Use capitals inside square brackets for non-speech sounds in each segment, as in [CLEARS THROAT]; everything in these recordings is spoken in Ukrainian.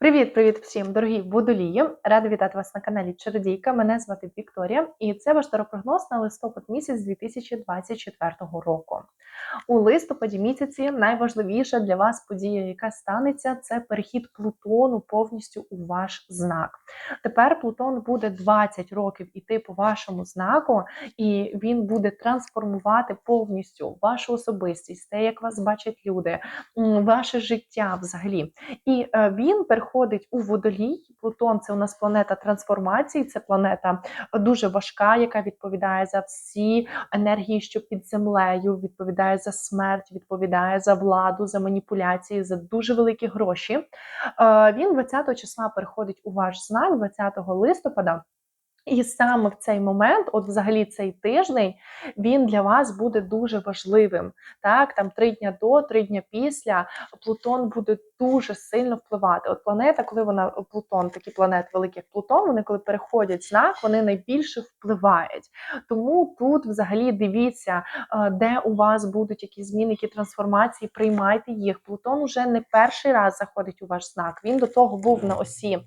Привіт-привіт всім, дорогі водолії! Рада вітати вас на каналі Чародійка. Мене звати Вікторія, і це ваш таропрогноз на листопад місяць 2024 року. У листопаді місяці найважливіша для вас подія, яка станеться, це перехід Плутону повністю у ваш знак. Тепер Плутон буде 20 років іти по вашому знаку, і він буде трансформувати повністю вашу особистість, те, як вас бачать люди, ваше життя взагалі. І е, він переходить у водолій. Плутон це у нас планета трансформації, це планета дуже важка, яка відповідає за всі енергії, що під землею, відповідає за смерть, відповідає за владу, за маніпуляції, за дуже великі гроші. Е, Він 20 числа переходить у ваш знак, 20 листопада. І саме в цей момент, от взагалі цей тиждень, він для вас буде дуже важливим. Так, там три дня до, три дня після Плутон буде дуже сильно впливати. От планета, коли вона Плутон, такі планети, великі як Плутон, вони коли переходять знак, вони найбільше впливають. Тому тут, взагалі, дивіться, е, де у вас будуть якісь зміни, які трансформації, приймайте їх. Плутон уже не перший раз заходить у ваш знак. Він до того був на осі е,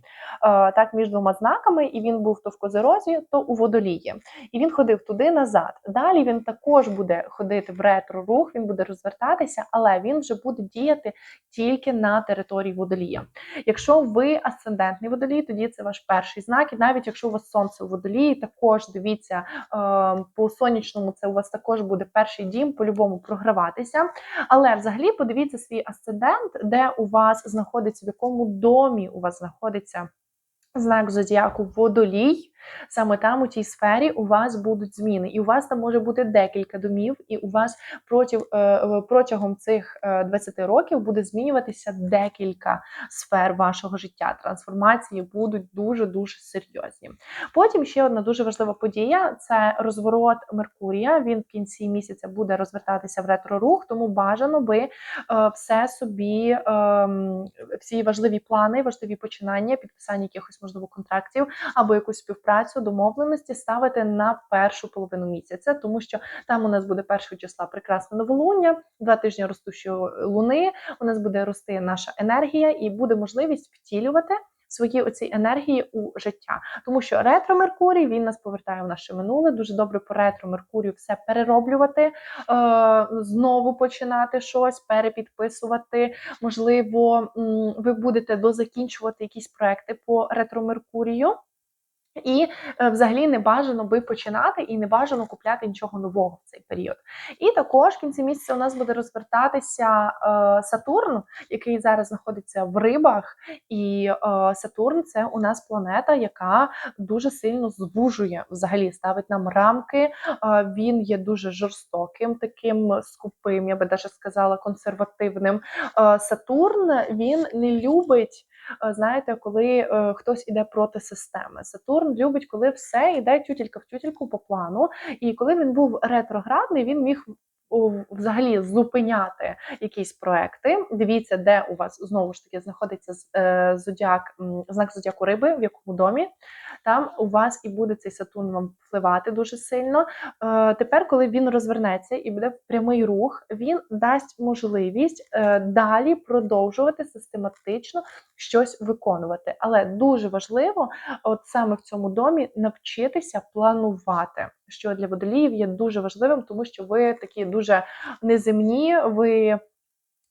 так між двома знаками, і він був то в Козирозі, то у водолії. І він ходив туди назад. Далі він також буде ходити в ретро-рух, він буде розвертатися, але він вже буде діяти тільки на території водолія. Якщо ви асцендентний водолій, тоді це ваш перший знак. І навіть якщо у вас сонце у водолії, також дивіться е, по сонячному, це у вас також буде перший дім, по-любому програватися. Але взагалі подивіться свій асцендент, де у вас знаходиться, в якому домі у вас знаходиться знак зодіаку водолій. Саме там у тій сфері у вас будуть зміни, і у вас там може бути декілька домів, і у вас е, протягом цих е, 20 років буде змінюватися декілька сфер вашого життя. Трансформації будуть дуже дуже серйозні. Потім ще одна дуже важлива подія це розворот Меркурія. Він в кінці місяця буде розвертатися в ретро-рух, тому бажано би е, все собі, е, всі важливі плани, важливі починання, підписання якихось можливо контрактів або якусь співпрацю співпрацю, домовленості ставити на першу половину місяця, тому що там у нас буде першого числа прекрасне новолуння, два тижні ростущої луни. У нас буде рости наша енергія, і буде можливість втілювати. Свої оці енергії у життя, тому що ретро Меркурій він нас повертає в наше минуле. Дуже добре по ретро Меркурію все перероблювати, е, знову починати щось, перепідписувати. Можливо, ви будете дозакінчувати якісь проекти по ретро Меркурію. І е, взагалі не бажано би починати і не бажано купляти нічого нового в цей період. І також в кінці місяця у нас буде розвертатися е, Сатурн, який зараз знаходиться в рибах. І е, Сатурн це у нас планета, яка дуже сильно звужує, взагалі ставить нам рамки. Е, він є дуже жорстоким, таким скупим, я би даже сказала, консервативним. Е, Сатурн він не любить. Е, знаєте, коли е, хтось іде проти системи. Сатурн любить, коли все йде тютілька в тютільку по плану. І коли він був ретроградний, він міг. Взагалі зупиняти якісь проекти. Дивіться, де у вас знову ж таки знаходиться е, зодіак, знак зодіаку риби, в якому домі. Там у вас і буде цей Сатурн вам впливати дуже сильно. Е, тепер, коли він розвернеться і буде прямий рух, він дасть можливість е, далі продовжувати систематично щось виконувати. Але дуже важливо, от саме в цьому домі, навчитися планувати. Що для водоліїв є дуже важливим, тому що ви такі дуже неземні, ви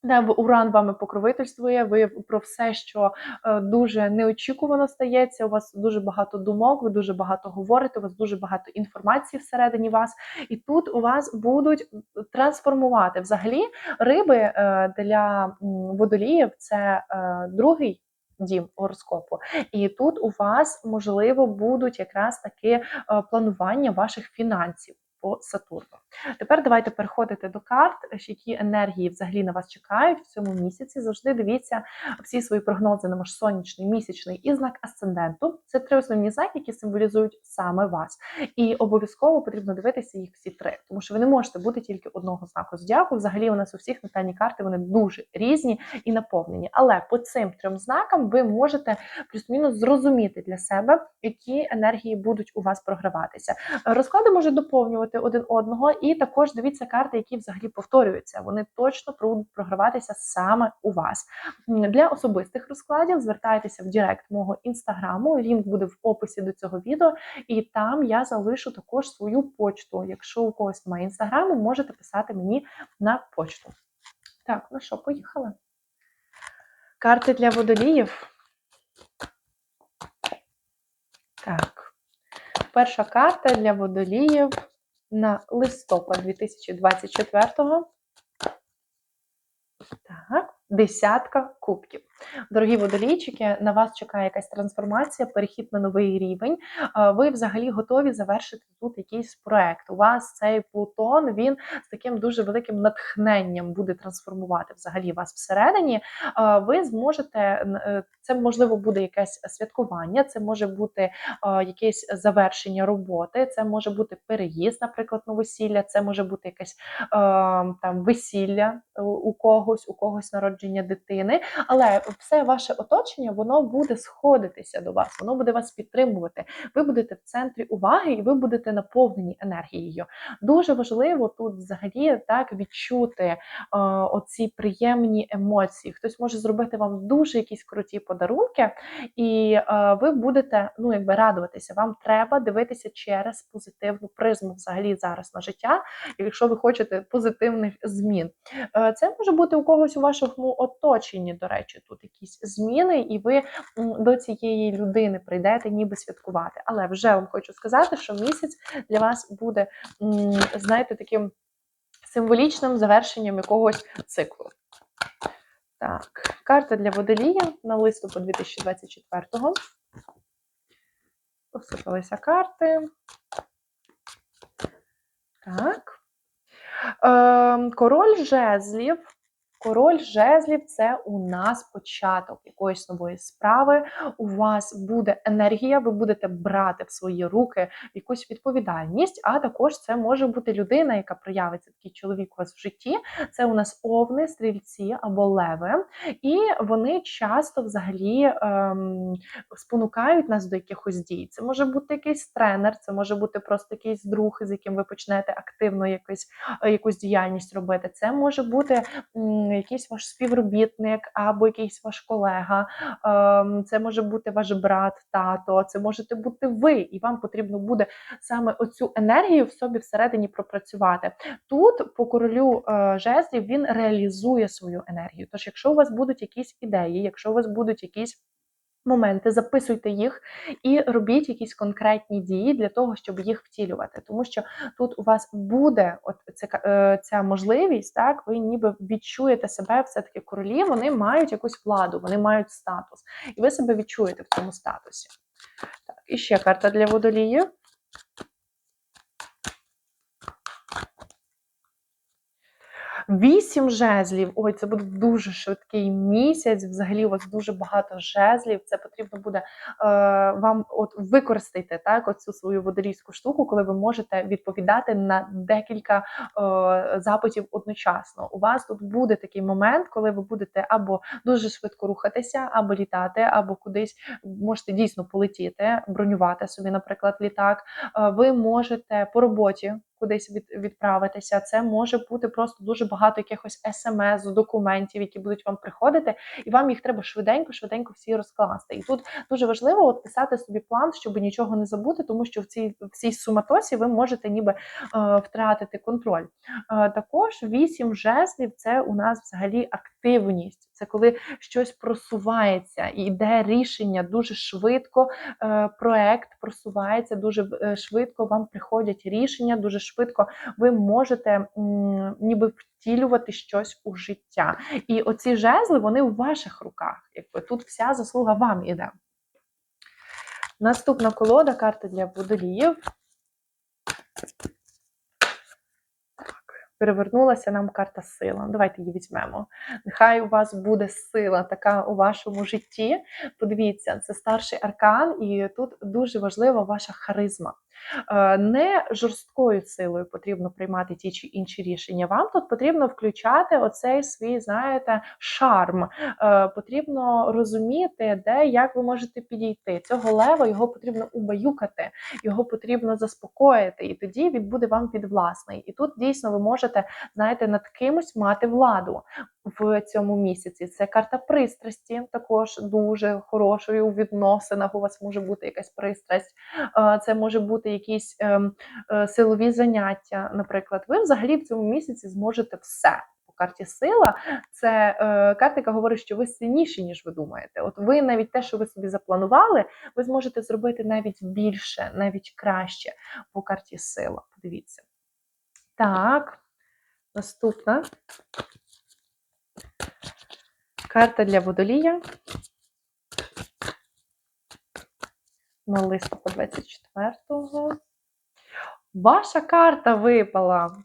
де уран вами покровительствує, ви про все, що е, дуже неочікувано стається. У вас дуже багато думок, ви дуже багато говорите, у вас дуже багато інформації всередині вас, і тут у вас будуть трансформувати взагалі риби е, для водоліїв. Це е, другий. Дім гороскопу, і тут у вас можливо будуть якраз таки планування ваших фінансів по Сатурну. Тепер давайте переходити до карт, які енергії взагалі на вас чекають в цьому місяці. Завжди дивіться всі свої прогнози на ваш сонячний, місячний і знак асценденту. Це три основні знаки, які символізують саме вас. І обов'язково потрібно дивитися їх всі три, тому що ви не можете бути тільки одного знаку зодіаку. Взагалі, у нас у всіх натальні карти вони дуже різні і наповнені. Але по цим трьом знакам ви можете плюс-мінус зрозуміти для себе, які енергії будуть у вас програватися. Розклади можуть доповнювати один одного І також дивіться карти, які взагалі повторюються. Вони точно будуть програватися саме у вас. Для особистих розкладів звертайтеся в Директ мого інстаграму. Лінк буде в описі до цього відео, і там я залишу також свою почту. Якщо у когось немає інстаграму, можете писати мені на почту. Так, ну що, поїхали. Карти для водоліїв. Так. Перша карта для водоліїв на листопад 2024. Так, десятка кубків. Дорогі водолійчики, на вас чекає якась трансформація, перехід на новий рівень. Ви взагалі готові завершити тут якийсь проект. У вас цей Плутон він з таким дуже великим натхненням буде трансформувати взагалі вас всередині. Ви зможете е, це можливо буде якесь святкування, це може бути якесь завершення роботи, це може бути переїзд, наприклад, на весілля, це може бути якесь там весілля у- когось, у когось народження дитини. Але все ваше оточення воно буде сходитися до вас, воно буде вас підтримувати. Ви будете в центрі уваги і ви будете наповнені енергією. Дуже важливо тут взагалі так відчути е, оці приємні емоції. Хтось може зробити вам дуже якісь круті подарунки, і е, ви будете ну якби радуватися. Вам треба дивитися через позитивну призму взагалі зараз на життя, якщо ви хочете позитивних змін. Е, Це може бути у когось у вашому оточенні, до речі, тут якісь зміни, і ви до цієї людини прийдете ніби святкувати. Але вже вам хочу сказати, що місяць для вас буде, знаєте, таким символічним завершенням якогось циклу. Так, карта для водолія на листопад 2024-го. Посипалися карти. Так. Ем, король жезлів. Король жезлів це у нас початок якоїсь нової справи. У вас буде енергія, ви будете брати в свої руки якусь відповідальність, а також це може бути людина, яка проявиться такий чоловік у вас в житті. Це у нас овни, стрільці або леви, і вони часто взагалі ем, спонукають нас до якихось дій. Це може бути якийсь тренер, це може бути просто якийсь друг, з яким ви почнете активно якусь, е, якусь діяльність робити. Це може бути якийсь ваш співробітник або якийсь ваш колега. Ем, Це може бути ваш брат, тато, це можете бути ви, і вам потрібно буде саме оцю енергію в собі всередині пропрацювати. Тут по королю е, жезлів він реалізує свою енергію. Тож, якщо у вас будуть якісь ідеї, якщо у вас будуть якісь моменти, записуйте їх і робіть якісь конкретні дії для того, щоб їх втілювати. Тому що тут у вас буде от ця, е, ця можливість, так ви ніби відчуєте себе, все-таки королі, вони мають якусь владу, вони мають статус, і ви себе відчуєте в цьому статусі. Так, і ще карта для водоліїв. Вісім жезлів. Ой, це буде дуже швидкий місяць. Взагалі, у вас дуже багато жезлів. Це потрібно буде е, вам от використати так, оцю свою водолійську штуку, коли ви можете відповідати на декілька е, запитів одночасно. У вас тут буде такий момент, коли ви будете або дуже швидко рухатися, або літати, або кудись можете дійсно полетіти, бронювати собі, наприклад, літак. Е, ви можете по роботі кудись від, відправитися. Це може бути просто дуже багато якихось смс, документів, які будуть вам приходити, і вам їх треба швиденько, швиденько всі розкласти. І тут дуже важливо от писати собі план, щоб нічого не забути, тому що в цій в суматосі ви можете ніби е, втратити контроль. Е, також вісім жезлів це у нас взагалі активність. Це коли щось просувається і йде рішення дуже швидко. Е, проект просувається дуже е, швидко. Вам приходять рішення дуже швидко. Ви можете ніби втілювати щось у життя. І оці жезли вони у ваших руках. Якби тут вся заслуга вам іде. Наступна колода карта для водоліїв. Перевернулася нам карта сила. Давайте її візьмемо. Нехай у вас буде сила така у вашому житті. Подивіться, це старший аркан, і тут дуже важлива ваша харизма. Е, Не жорсткою силою потрібно приймати ті чи інші рішення. Вам тут потрібно включати оцей свій, знаєте, шарм. Е, Потрібно розуміти, де як ви можете підійти. Цього лева його потрібно убаюкати, його потрібно заспокоїти, і тоді він буде вам підвласний. І тут дійсно ви можете, знаєте, над кимось мати владу в цьому місяці. Це карта пристрасті, також дуже хорошою у відносинах. У вас може бути якась пристрасть, це може бути якісь ем, е, силові заняття. Наприклад, ви взагалі в цьому місяці зможете все. Карті сила це е, карта, яка говорить, що ви сильніші, ніж ви думаєте. От ви навіть те, що ви собі запланували, ви зможете зробити навіть більше, навіть краще по карті сила. Подивіться. Так, наступна карта для водолія. На листопад 24-го. Ваша карта випала.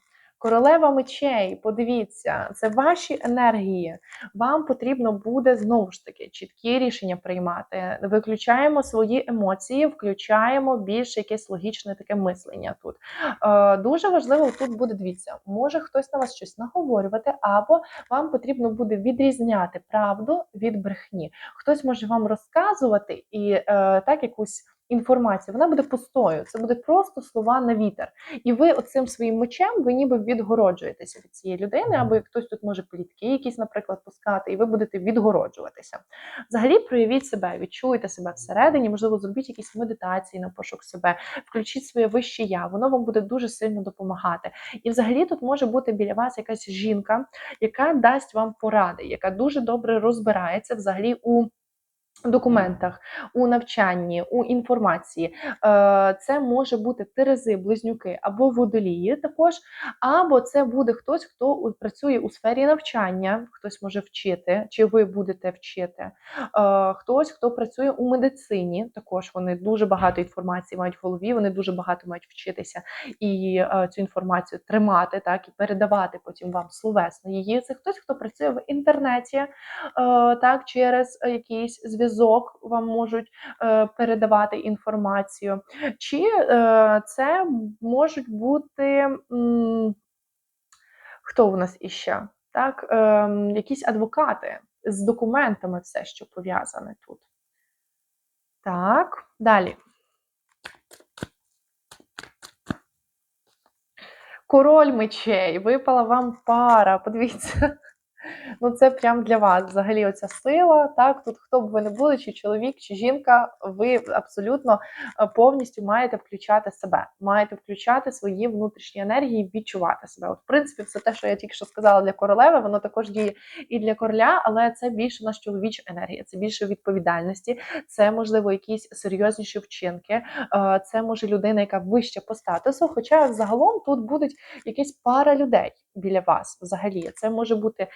Королева мечей, подивіться, це ваші енергії. Вам потрібно буде знову ж таки чіткі рішення приймати. Виключаємо свої емоції, включаємо більш якесь логічне таке мислення тут. Е, дуже важливо тут буде дивіться, може хтось на вас щось наговорювати, або вам потрібно буде відрізняти правду від брехні. Хтось може вам розказувати і е, так якусь. Інформація, вона буде пустою, це буде просто слова на вітер. І ви оцим своїм мечем ви ніби відгороджуєтеся від цієї людини, або як хтось тут може плітки якісь, наприклад, пускати, і ви будете відгороджуватися. Взагалі проявіть себе, відчуйте себе всередині, можливо, зробіть якісь медитації на пошук себе, включіть своє вище я, воно вам буде дуже сильно допомагати. І взагалі тут може бути біля вас якась жінка, яка дасть вам поради, яка дуже добре розбирається взагалі у документах, у навчанні, у інформації. Е, Це може бути терези, близнюки або водолії також, або це буде хтось, хто працює у сфері навчання, хтось може вчити, чи ви будете вчити. Е, Хтось, хто працює у медицині, також вони дуже багато інформації мають в голові, вони дуже багато мають вчитися і е, цю інформацію тримати, так і передавати потім вам словесно її. Це хтось, хто працює в інтернеті, так через якийсь зв'язок вам можуть е, передавати інформацію. Чи е, це можуть бути хто у нас іще? Так, е, якісь адвокати з документами, все, що пов'язане тут. Так, далі. Король мечей, випала вам пара. Подивіться. Ну, це прям для вас взагалі оця сила. Так, тут хто б ви не були, чи чоловік, чи жінка, ви абсолютно е, повністю маєте включати себе, маєте включати свої внутрішні енергії, відчувати себе. От, в принципі, все те, що я тільки що сказала для королеви, воно також діє і для короля, але це більше наш чоловіча енергія, це більше відповідальності, це можливо якісь серйозніші вчинки. е, Це може людина, яка вища по статусу. Хоча загалом тут будуть якась пара людей біля вас. Взагалі, це може бути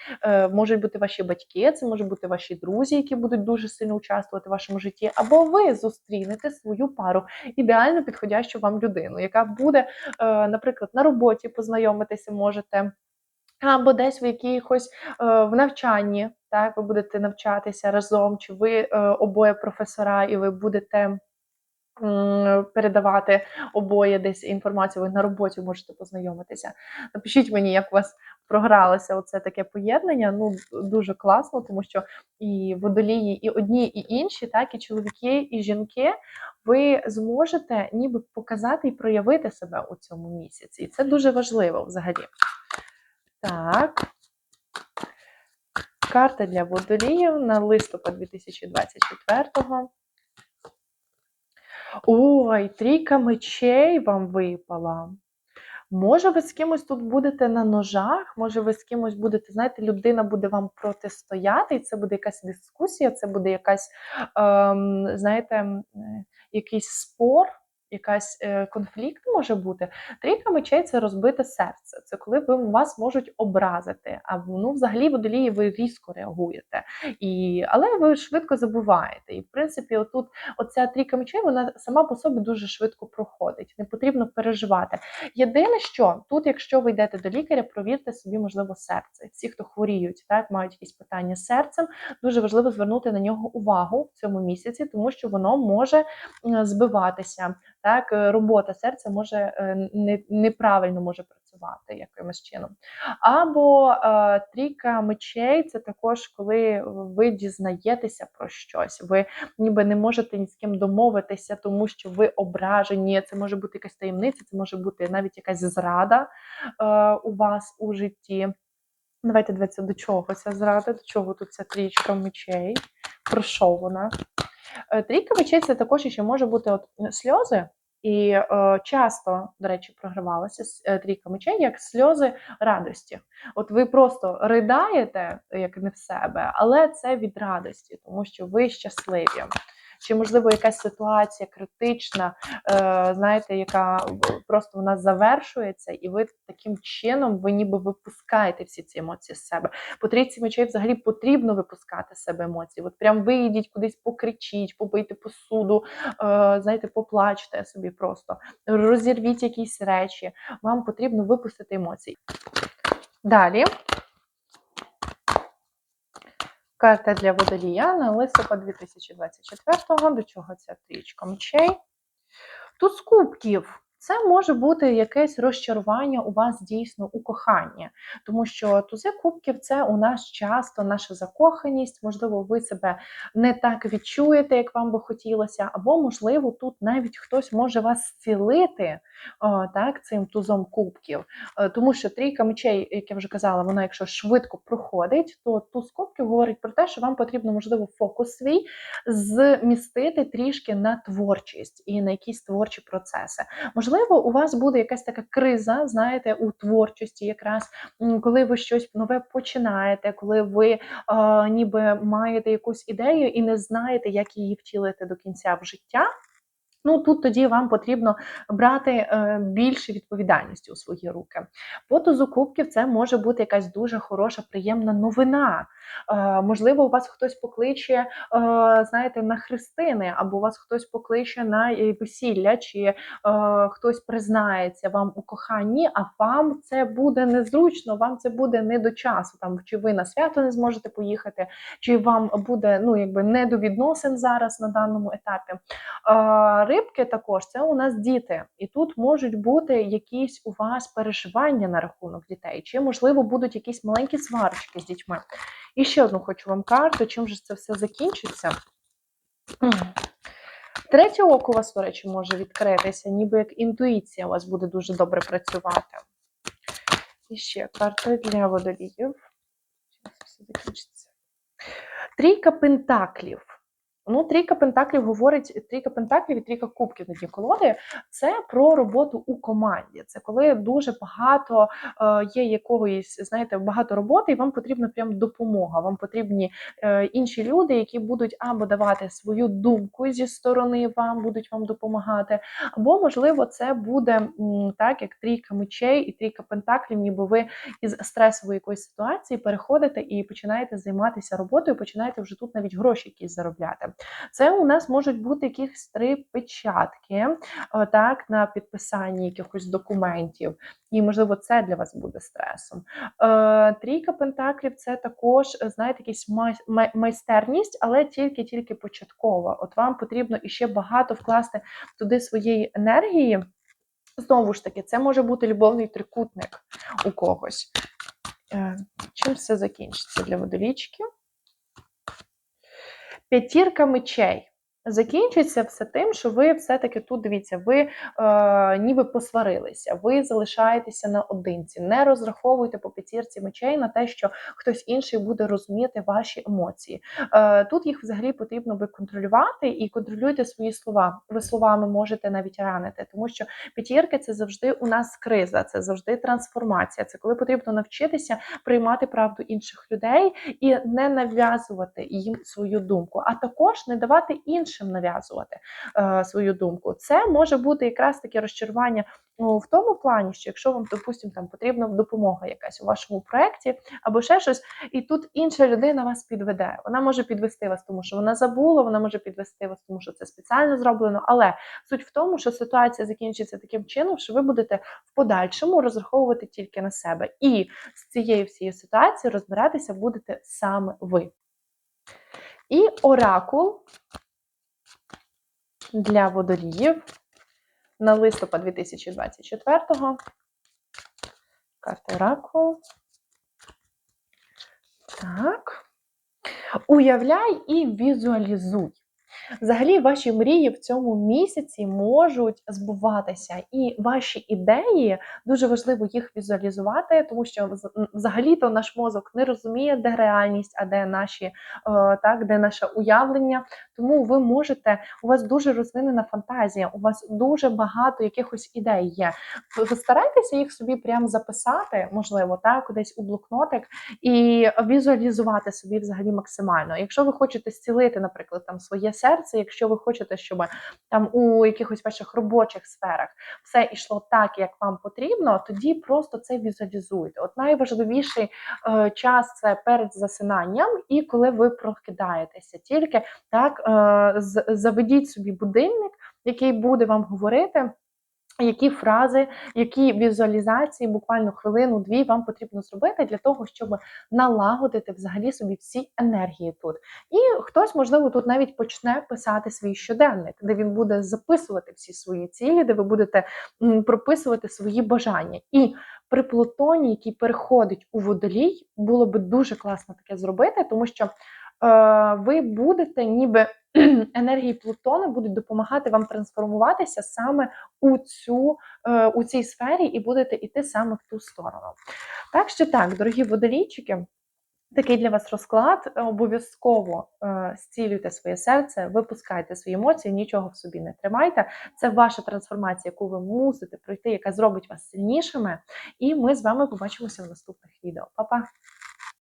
можуть бути ваші батьки, це можуть бути ваші друзі, які будуть дуже сильно участвувати в вашому житті, або ви зустрінете свою пару, ідеально підходящу вам людину, яка буде, е, наприклад, на роботі познайомитися можете. Або десь в якихось е, в навчанні, так ви будете навчатися разом, чи ви е, обоє професора, і ви будете передавати обоє десь інформацію, ви на роботі можете познайомитися. Напишіть мені, як у вас програлося оце таке поєднання. Ну, дуже класно, тому що і водолії, і одні, і інші, так, і чоловіки, і жінки, ви зможете ніби показати і проявити себе у цьому місяці. І це дуже важливо взагалі. Так. Карта для водоліїв на листопад 2024-го. Ой, трійка мечей вам випала. Може, ви з кимось тут будете на ножах, може, ви з кимось будете, знаєте, людина буде вам протистояти, і це буде якась дискусія, це буде якась, ем, знаєте, е, якийсь спор, якась е, конфлікт може бути. Трійка мечей це розбите серце. Це коли ви вас можуть образити. А ну, взагалі, водолії, ви різко реагуєте. І, але ви швидко забуваєте. І в принципі, отут оця трійка мечей, вона сама по собі дуже швидко проходить. Не потрібно переживати. Єдине, що тут, якщо ви йдете до лікаря, провірте собі, можливо, серце. Всі, хто хворіють, так мають якісь питання з серцем, дуже важливо звернути на нього увагу в цьому місяці, тому що воно може збиватися Так, е, робота серця може е, не, неправильно може працювати якимось чином. Або е, трійка мечей це також коли ви дізнаєтеся про щось. Ви ніби не можете ні з ким домовитися, тому що ви ображені. Це може бути якась таємниця, це може бути навіть якась зрада е, у вас у житті. Давайте дивитися, до чого ця зрада, до чого тут ця трічка мечей, про що вона. Е, Трійка мечей це також ще може бути от сльози, і е, часто, до речі, програвалася е, трійка мечей як сльози радості. От ви просто ридаєте, як не в себе, але це від радості, тому що ви щасливі чи можливо якась ситуація критична, е, знаєте, яка просто вона завершується, і ви таким чином ви ніби випускаєте всі ці емоції з себе. По трійці мечей взагалі потрібно випускати з себе емоції. От прям вийдіть кудись, покричіть, побийте посуду, е, знаєте, поплачте собі просто, розірвіть якісь речі. Вам потрібно випустити емоції. Далі. Карта для водолія на листопад 2024-го. До чого ця трічка мчей. Тут з кубків. Це може бути якесь розчарування у вас дійсно у коханні, тому що тузи кубків це у нас часто наша закоханість, можливо, ви себе не так відчуєте, як вам би хотілося, або, можливо, тут навіть хтось може вас зцілити так, цим тузом кубків. Е, тому що трійка мечей, як я вже казала, вона, якщо швидко проходить, то туз кубків говорить про те, що вам потрібно, можливо, фокус свій змістити трішки на творчість і на якісь творчі процеси. Можливо, у вас буде якась така криза, знаєте, у творчості, якраз коли ви щось нове починаєте, коли ви е, ніби маєте якусь ідею і не знаєте, як її втілити до кінця в життя. Ну тут тоді вам потрібно брати е, більше відповідальності у свої руки. По тузу кубків це може бути якась дуже хороша, приємна новина. Е, можливо, у вас хтось покличе, е, знаєте, на хрестини, або у вас хтось покличе на весілля, чи хтось признається вам у коханні, а вам це буде незручно, вам це буде не до часу. Там чи ви на свято не зможете поїхати, чи вам буде ну якби не до відносин зараз на даному етапі. Рибки також це у нас діти, і тут можуть бути якісь у вас переживання на рахунок дітей, чи можливо будуть якісь маленькі сварочки з дітьми. І ще одну хочу вам карту, чим же це все закінчиться. [CLEARS THROAT] Третє око у вас, до речі, може відкритися, ніби як інтуїція у вас буде дуже добре працювати. І ще карта для водоліїв. Трійка пентаклів. Ну, трійка пентаклів говорить, трійка пентаклів і трійка кубків на ті колоди це про роботу у команді. Це коли дуже багато е, є якогось, знаєте, багато роботи, і вам потрібна прям допомога. Вам потрібні е, інші люди, які будуть або давати свою думку зі сторони, вам будуть вам допомагати, або, можливо, це буде так, як трійка мечей і трійка пентаклів, ніби ви із стресової якоїсь ситуації переходите і починаєте займатися роботою, починаєте вже тут навіть гроші якісь заробляти. Це у нас можуть бути якісь три печатки е, так, на підписанні якихось документів. І, можливо, це для вас буде стресом. Е, трійка пентаклів це також, знаєте, якась майстерність, але тільки-тільки початкова. От вам потрібно іще багато вкласти туди своєї енергії. Знову ж таки, це може бути любовний трикутник у когось. Е, чим все закінчиться для водолічки? П'ятірка мечей. Закінчиться все тим, що ви все-таки тут дивіться, ви е, ніби посварилися, ви залишаєтеся наодинці. Не розраховуйте по п'ятірці мечей на те, що хтось інший буде розуміти ваші емоції. Е, Тут їх взагалі потрібно би контролювати і контролюйте свої слова. Ви словами можете навіть ранити, тому що п'ятірки це завжди у нас криза, це завжди трансформація. Це коли потрібно навчитися приймати правду інших людей і не нав'язувати їм свою думку, а також не давати іншим іншим нав'язувати е, свою думку. Це може бути якраз таке розчарування ну, в тому плані, що якщо вам, допустимо, там потрібна допомога якась у вашому проєкті або ще щось, і тут інша людина вас підведе. Вона може підвести вас, тому що вона забула, вона може підвести вас, тому що це спеціально зроблено. Але суть в тому, що ситуація закінчиться таким чином, що ви будете в подальшому розраховувати тільки на себе. І з цією всією ситуацією розбиратися будете саме ви. І оракул для водоліїв на листопад 2024-го. Карта Оракул. Так. Уявляй і візуалізуй. Взагалі, ваші мрії в цьому місяці можуть збуватися, і ваші ідеї дуже важливо їх візуалізувати, тому що взагалі-то наш мозок не розуміє, де реальність, а де наші е, так, де наше уявлення. Тому ви можете, у вас дуже розвинена фантазія, у вас дуже багато якихось ідей є. Ви старайтеся їх собі прямо записати, можливо, так, кудись у блокнотик, і візуалізувати собі взагалі максимально. Якщо ви хочете зцілити, наприклад, там своє серце, якщо ви хочете, щоб там у якихось ваших робочих сферах все йшло так, як вам потрібно, тоді просто це візуалізуйте. От найважливіший е, час це перед засинанням, і коли ви прокидаєтеся, тільки так е, заведіть собі будильник, який буде вам говорити. Які фрази, які візуалізації, буквально хвилину-дві вам потрібно зробити для того, щоб налагодити взагалі собі всі енергії тут. І хтось, можливо, тут навіть почне писати свій щоденник, де він буде записувати всі свої цілі, де ви будете прописувати свої бажання. І при Плутоні, який переходить у водолій, було би дуже класно таке зробити, тому що ви будете ніби [CLEARS THROAT] енергії Плутона будуть допомагати вам трансформуватися саме у цю е, у цій сфері, і будете йти саме в ту сторону. Так що так, дорогі водолійчики. Такий для вас розклад. Е, Обов'язково е, зцілюйте своє серце, випускайте свої емоції, нічого в собі не тримайте. Це ваша трансформація, яку ви мусите пройти, яка зробить вас сильнішими. І ми з вами побачимося в наступних відео. Па-па!